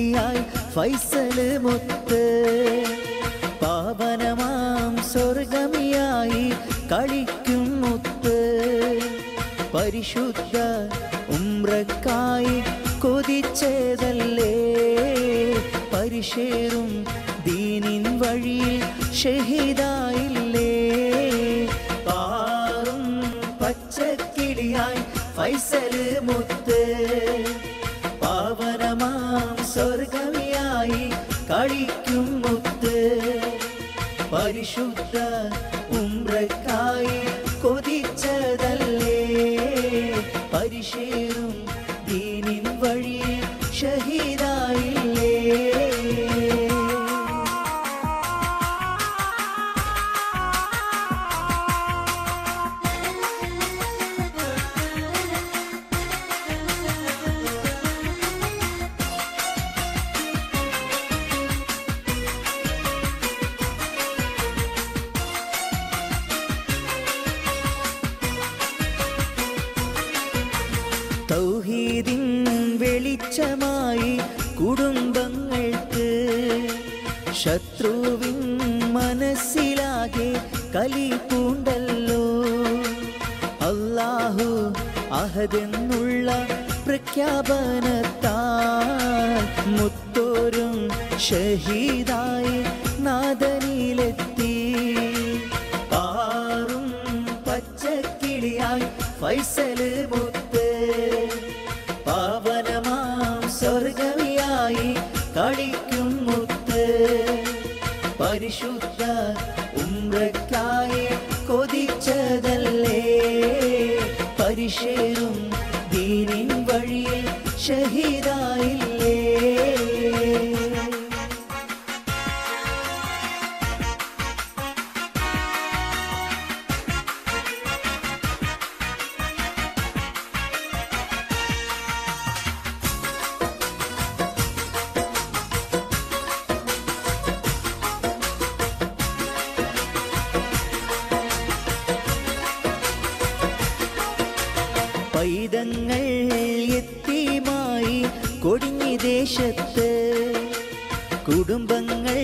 പച്ചക്കിളിയായി ഫൈസൽ മുത്ത്. പാവനമാം സ്വർഗമിയായി കളിക്കും മുത്ത്. പരിശുദ്ധ ഉമ്രക്കായി കൊതിച്ചതല്ലേ? പരിശേറും ദീനിൻ വഴിയിൽ ഷഹീദായില്ലേ? പാറും പച്ചക്കിളിയായി ഫൈസൽ മുത്ത്. സ്വർഗമിയായി കളിക്കും മുത്ത്. പരിശുദ്ധ ഉമ്രക്കായി കൊതിച്ചതല്ലേ? പരിശേറും തൗഹീദിൻ വെളിച്ചമായി കുടുംബങ്ങൾക്ക് ശത്രുവിൻ മനസ്സിലാകെ കലി പൂണ്ടല്ലോ. അല്ലാഹു അഹദെന്നുള്ള പ്രഖ്യാപനത്താൽ മുത്തോരും ഷഹീദായി നാദനിലെത്തി പാറും പച്ചക്കിളിയായി ഫൈസൽ മുത്ത് പരിശുദ്ധ ഉമ്രക്കായി കൊതിച്ചതല്ലേ? പരിശേറും ദീനിൻ വഴിയിൽ ഷഹീദായില്ലേ പൈതങ്ങൾ എത്തിമായി കൊടിഞ്ഞി ദേശത്ത് കുടുംബങ്ങൾ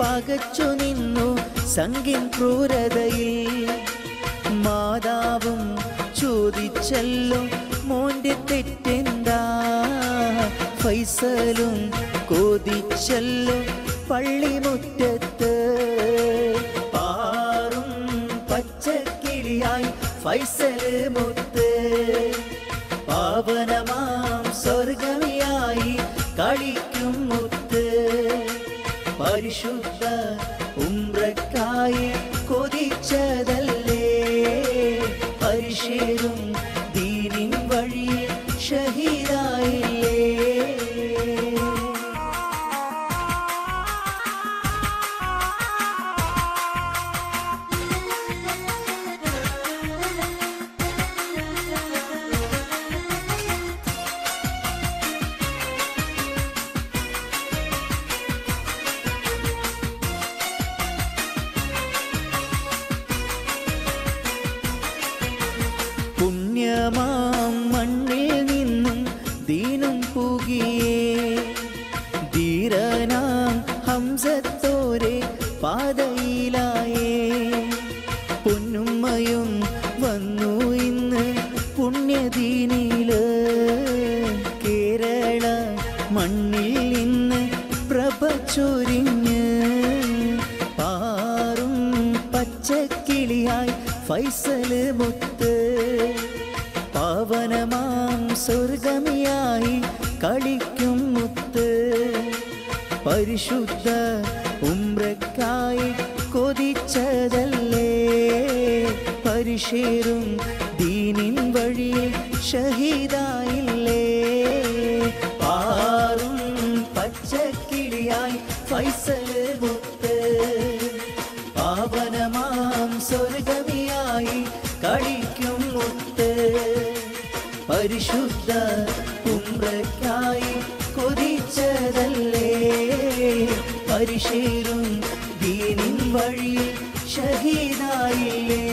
പകച്ചു നിന്നു സംഘിൻ ക്രൂരതയിൽ. മാതാവും ചോദിച്ചല്ലോ മോന്റെ തെറ്റെന്താ? ഫൈസലും കൊതിച്ചല്ലോ പള്ളിമുറ്റത്ത് പാറും പച്ചക്കിളിയായി ഫൈസൽ മുത്ത് ഉമ്രക്കായി കൊതിച്ചതല്ലേ? പരിശേറും ദീനിൻ വഴിയിൽ ഷഹീദായില്ലേ പുണ്യമാം മണ്ണിൽ നിന്നും ദീനും പുകിയേ. ധീരനാം ഹംസത്തോരെ പാതയിലായേ. പൊന്നുമ്മയും വന്നു ഇന്ന് പുണ്യദീനിൽ. കേരള മണ്ണിൽ ഇന്ന് പ്രഭ ചൊരിഞ്ഞ്. പാറും പച്ചക്കിളിയായി ഫൈസൽ മുത്ത്. പാവനമാം സ്വർഗമിയായി കളിക്കും മുത്ത്. പരിശുദ്ധ ഉമ്രക്കായി കൊതിച്ചതല്ലേ? പരിശേറും ദീനിൻ വഴിയിൽ ഷഹീദായില്ലേ? പാറും പച്ചക്കിളിയായി ഫൈസൽ മുത്ത്. പാവനമാം സ്വർഗമിയായി കളിക്കും മുത്ത്. പരിശുദ്ധ ഉമ്രക്കായി കൊതിച്ചതല്ലേ? പരിശീലും ദീനിൻ വഴി ഷഹീദായില്ലേ?